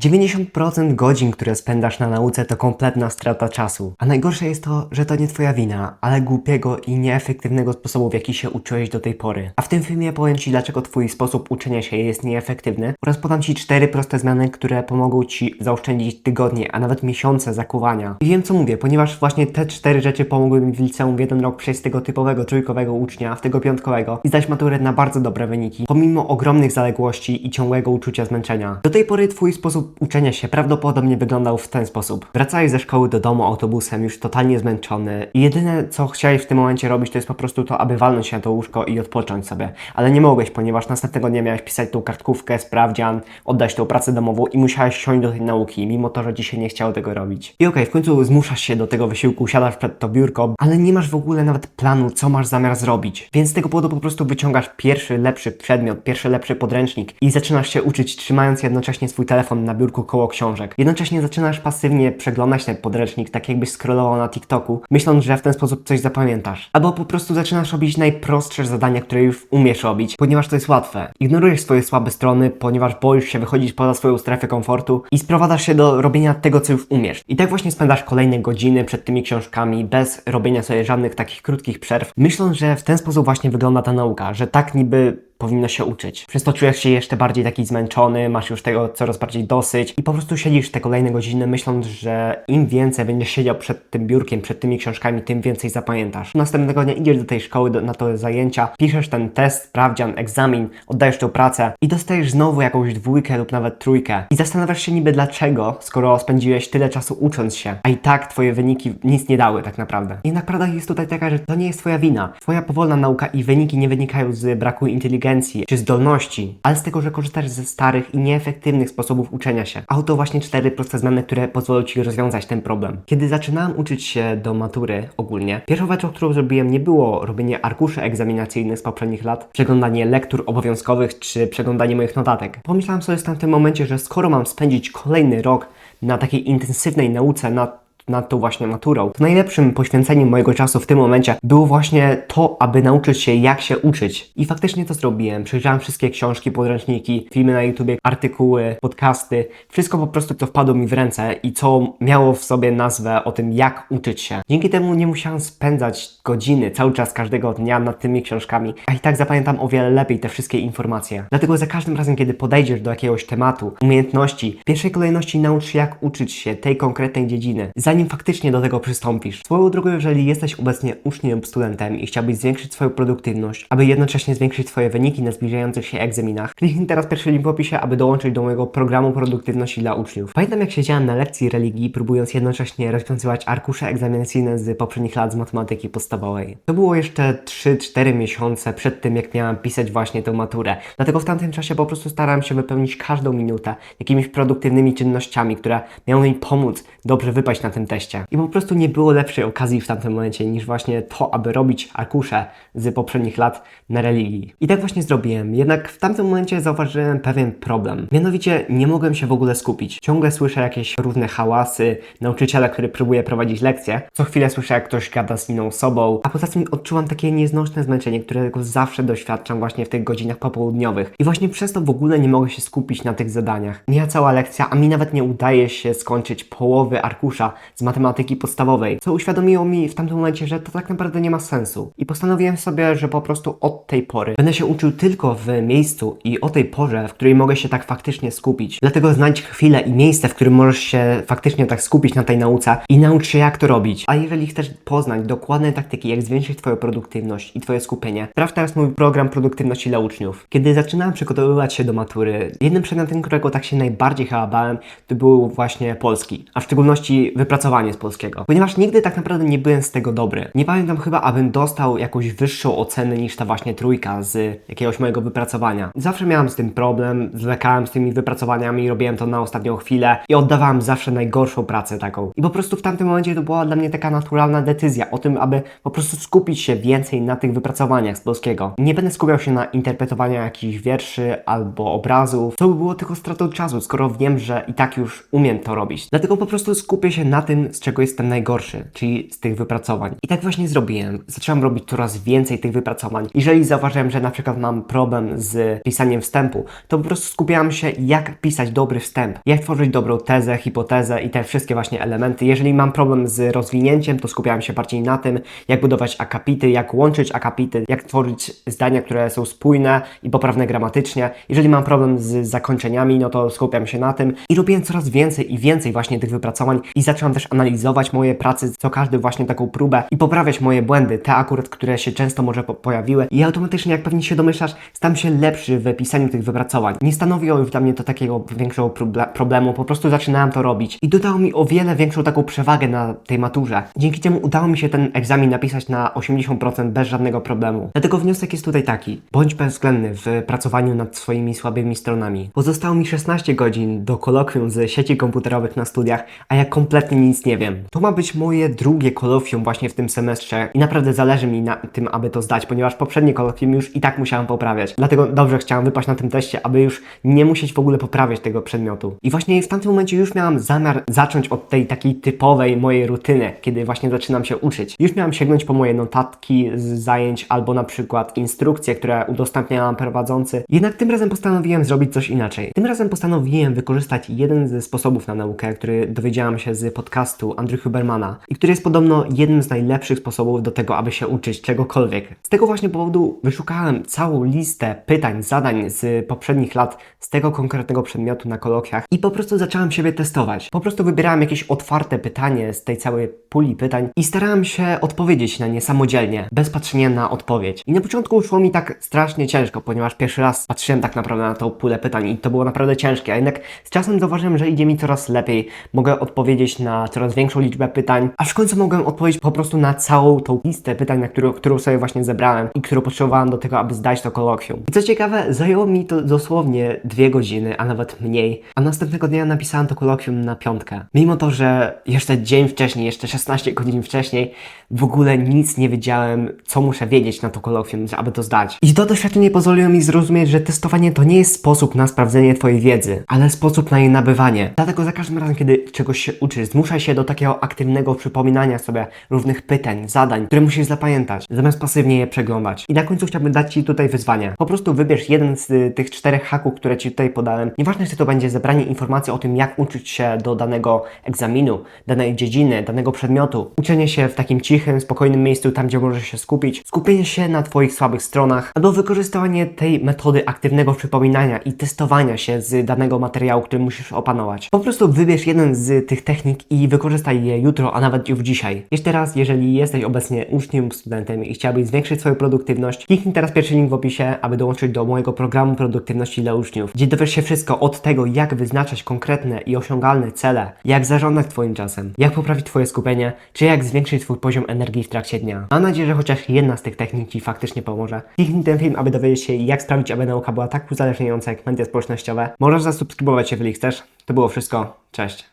90% godzin, które spędzasz na nauce to kompletna strata czasu. A najgorsze jest to, że to nie twoja wina, ale głupiego i nieefektywnego sposobu, w jaki się uczyłeś do tej pory. A w tym filmie powiem Ci, dlaczego twój sposób uczenia się jest nieefektywny oraz podam Ci cztery proste zmiany, które pomogą Ci zaoszczędzić tygodnie, a nawet miesiące zakuwania. I wiem co mówię, ponieważ właśnie te cztery rzeczy pomogły mi w liceum w jeden rok przejść z tego typowego trójkowego ucznia w tego piątkowego i zdać maturę na bardzo dobre wyniki, pomimo ogromnych zaległości i ciągłego uczucia zmęczenia. Do tej pory Twój sposób uczenia się prawdopodobnie wyglądał w ten sposób. Wracałeś ze szkoły do domu autobusem już totalnie zmęczony i jedyne co chciałeś w tym momencie robić to jest po prostu to, aby walnąć się na to łóżko i odpocząć sobie. Ale nie mogłeś, ponieważ następnego dnia miałeś pisać tą kartkówkę, sprawdzian, oddać tą pracę domową i musiałeś siąść do tej nauki, mimo to, że się nie chciało tego robić. I okej, w końcu zmuszasz się do tego wysiłku, siadasz przed to biurko, ale nie masz w ogóle nawet planu, co masz zamiar zrobić. Więc z tego powodu po prostu wyciągasz pierwszy lepszy przedmiot, pierwszy lepszy podręcznik i zaczynasz się uczyć, trzymając jednocześnie swój telefon na biurku koło książek. Jednocześnie zaczynasz pasywnie przeglądać ten podręcznik, tak jakbyś scrollował na TikToku, myśląc, że w ten sposób coś zapamiętasz. Albo po prostu zaczynasz robić najprostsze zadania, które już umiesz robić, ponieważ to jest łatwe. Ignorujesz swoje słabe strony, ponieważ boisz się wychodzić poza swoją strefę komfortu i sprowadzasz się do robienia tego, co już umiesz. I tak właśnie spędzasz kolejne godziny przed tymi książkami, bez robienia sobie żadnych takich krótkich przerw, myśląc, że w ten sposób właśnie wygląda ta nauka, że tak niby powinno się uczyć. Przez to czujesz się jeszcze bardziej taki zmęczony, masz już tego coraz bardziej dosyć i po prostu siedzisz te kolejne godziny myśląc, że im więcej będziesz siedział przed tym biurkiem, przed tymi książkami, tym więcej zapamiętasz. Następnego dnia idziesz do tej szkoły do, na to zajęcia, piszesz ten test, sprawdzian, egzamin, oddajesz tę pracę i dostajesz znowu jakąś dwójkę lub nawet trójkę. I zastanawiasz się niby dlaczego, skoro spędziłeś tyle czasu ucząc się, a i tak twoje wyniki nic nie dały tak naprawdę. Jednak prawda jest tutaj taka, że to nie jest twoja wina. Twoja powolna nauka i wyniki nie wynikają z braku inteligencji czy zdolności, ale z tego, że korzystasz ze starych i nieefektywnych sposobów uczenia się. A oto właśnie cztery proste zmiany, które pozwolą Ci rozwiązać ten problem. Kiedy zaczynałem uczyć się do matury ogólnie, pierwszą rzeczą, którą zrobiłem, nie było robienie arkuszy egzaminacyjnych z poprzednich lat, przeglądanie lektur obowiązkowych czy przeglądanie moich notatek. Pomyślałem sobie w tamtym momencie, że skoro mam spędzić kolejny rok na takiej intensywnej nauce, na nad tą właśnie maturą. To najlepszym poświęceniem mojego czasu w tym momencie było właśnie to, aby nauczyć się jak się uczyć. I faktycznie to zrobiłem. Przejrzałem wszystkie książki, podręczniki, filmy na YouTubie, artykuły, podcasty. Wszystko po prostu, co wpadło mi w ręce i co miało w sobie nazwę o tym, jak uczyć się. Dzięki temu nie musiałem spędzać godziny cały czas każdego dnia nad tymi książkami, a i tak zapamiętam o wiele lepiej te wszystkie informacje. Dlatego za każdym razem, kiedy podejdziesz do jakiegoś tematu, umiejętności, w pierwszej kolejności naucz się, jak uczyć się tej konkretnej dziedziny, zanim faktycznie do tego przystąpisz. Swoją drogą, jeżeli jesteś obecnie uczniem lub studentem i chciałbyś zwiększyć swoją produktywność, aby jednocześnie zwiększyć Twoje wyniki na zbliżających się egzaminach, kliknij teraz pierwszy link w opisie, aby dołączyć do mojego programu produktywności dla uczniów. Pamiętam jak siedziałem na lekcji religii, próbując jednocześnie rozwiązywać arkusze egzaminacyjne z poprzednich lat z matematyki podstawowej. To było jeszcze 3-4 miesiące przed tym, jak miałem pisać właśnie tę maturę. Dlatego w tamtym czasie po prostu starałem się wypełnić każdą minutę jakimiś produktywnymi czynnościami, które miały mi pomóc dobrze wypaść na tym teście. I po prostu nie było lepszej okazji w tamtym momencie niż właśnie to, aby robić arkusze z poprzednich lat na religii. I tak właśnie zrobiłem. Jednak w tamtym momencie zauważyłem pewien problem. Mianowicie nie mogłem się w ogóle skupić. Ciągle słyszę jakieś różne hałasy, nauczyciela, który próbuje prowadzić lekcje. Co chwilę słyszę, jak ktoś gada z inną osobą, a poza tym odczuwam takie nieznośne zmęczenie, którego zawsze doświadczam właśnie w tych godzinach popołudniowych. I właśnie przez to w ogóle nie mogę się skupić na tych zadaniach. Mija cała lekcja, a mi nawet nie udaje się skończyć połowy arkusza z matematyki podstawowej, co uświadomiło mi w tamtym momencie, że to tak naprawdę nie ma sensu. I postanowiłem sobie, że po prostu od tej pory będę się uczył tylko w miejscu i o tej porze, w której mogę się tak faktycznie skupić. Dlatego znajdź chwilę i miejsce, w którym możesz się faktycznie tak skupić na tej nauce i naucz się jak to robić. A jeżeli chcesz poznać dokładne taktyki, jak zwiększyć Twoją produktywność i Twoje skupienie, sprawdź teraz mój program produktywności dla uczniów. Kiedy zaczynałem przygotowywać się do matury, jednym przedmiotem, którego tak się najbardziej chyba bałem, to był właśnie polski, a w szczególności wypracowanie z polskiego. Ponieważ nigdy tak naprawdę nie byłem z tego dobry. Nie pamiętam chyba, abym dostał jakąś wyższą ocenę niż ta właśnie trójka z jakiegoś mojego wypracowania. Zawsze miałem z tym problem, zwlekałem z tymi wypracowaniami, robiłem to na ostatnią chwilę i oddawałem zawsze najgorszą pracę taką. I po prostu w tamtym momencie to była dla mnie taka naturalna decyzja o tym, aby po prostu skupić się więcej na tych wypracowaniach z polskiego. Nie będę skupiał się na interpretowaniu jakichś wierszy albo obrazów. To by było tylko stratą czasu, skoro wiem, że i tak już umiem to robić. Dlatego po prostu skupię się na tym, tym, z czego jestem najgorszy, czyli z tych wypracowań. I tak właśnie zrobiłem. Zacząłem robić coraz więcej tych wypracowań. Jeżeli zauważyłem, że na przykład mam problem z pisaniem wstępu, to po prostu skupiałem się, jak pisać dobry wstęp, jak tworzyć dobrą tezę, hipotezę i te wszystkie właśnie elementy. Jeżeli mam problem z rozwinięciem, to skupiałem się bardziej na tym, jak budować akapity, jak łączyć akapity, jak tworzyć zdania, które są spójne i poprawne gramatycznie. Jeżeli mam problem z zakończeniami, no to skupiam się na tym i robiłem coraz więcej i więcej właśnie tych wypracowań i zacząłem też analizować moje prace, co każdy właśnie taką próbę i poprawiać moje błędy, te akurat, które się często może po pojawiły i automatycznie, jak pewnie się domyślasz, stałem się lepszy w pisaniu tych wypracowań. Nie stanowiło już dla mnie to takiego większego proble problemu, po prostu zaczynałem to robić i dodało mi o wiele większą taką przewagę na tej maturze. Dzięki temu udało mi się ten egzamin napisać na 80% bez żadnego problemu. Dlatego wniosek jest tutaj taki: bądź bezwzględny w pracowaniu nad swoimi słabymi stronami. Pozostało mi 16 godzin do kolokwium z sieci komputerowych na studiach, a ja kompletnie nic nie wiem. To ma być moje drugie kolokwium właśnie w tym semestrze i naprawdę zależy mi na tym, aby to zdać, ponieważ poprzednie kolokwium już i tak musiałem poprawiać. Dlatego dobrze chciałem wypaść na tym teście, aby już nie musieć w ogóle poprawiać tego przedmiotu. I właśnie w tamtym momencie już miałam zamiar zacząć od tej takiej typowej mojej rutyny, kiedy właśnie zaczynam się uczyć. Już miałam sięgnąć po moje notatki z zajęć albo na przykład instrukcje, które udostępnia nam prowadzący. Jednak tym razem postanowiłem zrobić coś inaczej. Tym razem postanowiłem wykorzystać jeden ze sposobów na naukę, który dowiedziałam się z podcastu Andrew Hubermana i który jest podobno jednym z najlepszych sposobów do tego, aby się uczyć czegokolwiek. Z tego właśnie powodu wyszukałem całą listę pytań, zadań z poprzednich lat z tego konkretnego przedmiotu na kolokwiach i po prostu zacząłem siebie testować. Po prostu wybierałem jakieś otwarte pytanie z tej całej puli pytań i starałem się odpowiedzieć na nie samodzielnie, bez patrzenia na odpowiedź. I na początku szło mi tak strasznie ciężko, ponieważ pierwszy raz patrzyłem tak naprawdę na tą pulę pytań i to było naprawdę ciężkie, a jednak z czasem zauważyłem, że idzie mi coraz lepiej. Mogę odpowiedzieć na coraz większą liczbę pytań, aż w końcu mogłem odpowiedzieć po prostu na całą tą listę pytań, na którą, którą sobie właśnie zebrałem i którą potrzebowałem do tego, aby zdać to kolokwium. I co ciekawe, zajęło mi to dosłownie dwie godziny, a nawet mniej, a następnego dnia napisałem to kolokwium na piątkę. Mimo to, że jeszcze dzień wcześniej, jeszcze 16 godzin wcześniej, w ogóle nic nie wiedziałem, co muszę wiedzieć na to kolokwium, aby to zdać. I to doświadczenie pozwoliło mi zrozumieć, że testowanie to nie jest sposób na sprawdzenie Twojej wiedzy, ale sposób na jej nabywanie. Dlatego za każdym razem, kiedy czegoś się uczysz, zmuszaj się do takiego aktywnego przypominania sobie różnych pytań, zadań, które musisz zapamiętać, zamiast pasywnie je przeglądać. I na końcu chciałbym dać Ci tutaj wyzwanie. Po prostu wybierz jeden z y, tych czterech haków, które Ci tutaj podałem. Nieważne, czy to będzie zebranie informacji o tym, jak uczyć się do danego egzaminu, danej dziedziny, danego przedmiotu. Uczenie się w takim cichym, spokojnym miejscu, tam gdzie możesz się skupić. Skupienie się na Twoich słabych stronach, albo wykorzystywanie tej metody aktywnego przypominania i testowania się z danego materiału, który musisz opanować. Po prostu wybierz jeden z tych technik i wykorzystaj je jutro, a nawet już dzisiaj. Jeszcze raz, jeżeli jesteś obecnie uczniem studentem i chciałbyś zwiększyć swoją produktywność, kliknij teraz pierwszy link w opisie, aby dołączyć do mojego programu produktywności dla uczniów, gdzie dowiesz się wszystko od tego, jak wyznaczać konkretne i osiągalne cele, jak zarządzać Twoim czasem, jak poprawić Twoje skupienie, czy jak zwiększyć Twój poziom energii w trakcie dnia. Mam nadzieję, że chociaż jedna z tych technik Ci faktycznie pomoże. Kliknij ten film, aby dowiedzieć się, jak sprawić, aby nauka była tak uzależniająca jak media społecznościowe. Możesz zasubskrybować, jeżeli chcesz. To było wszystko. Cześć.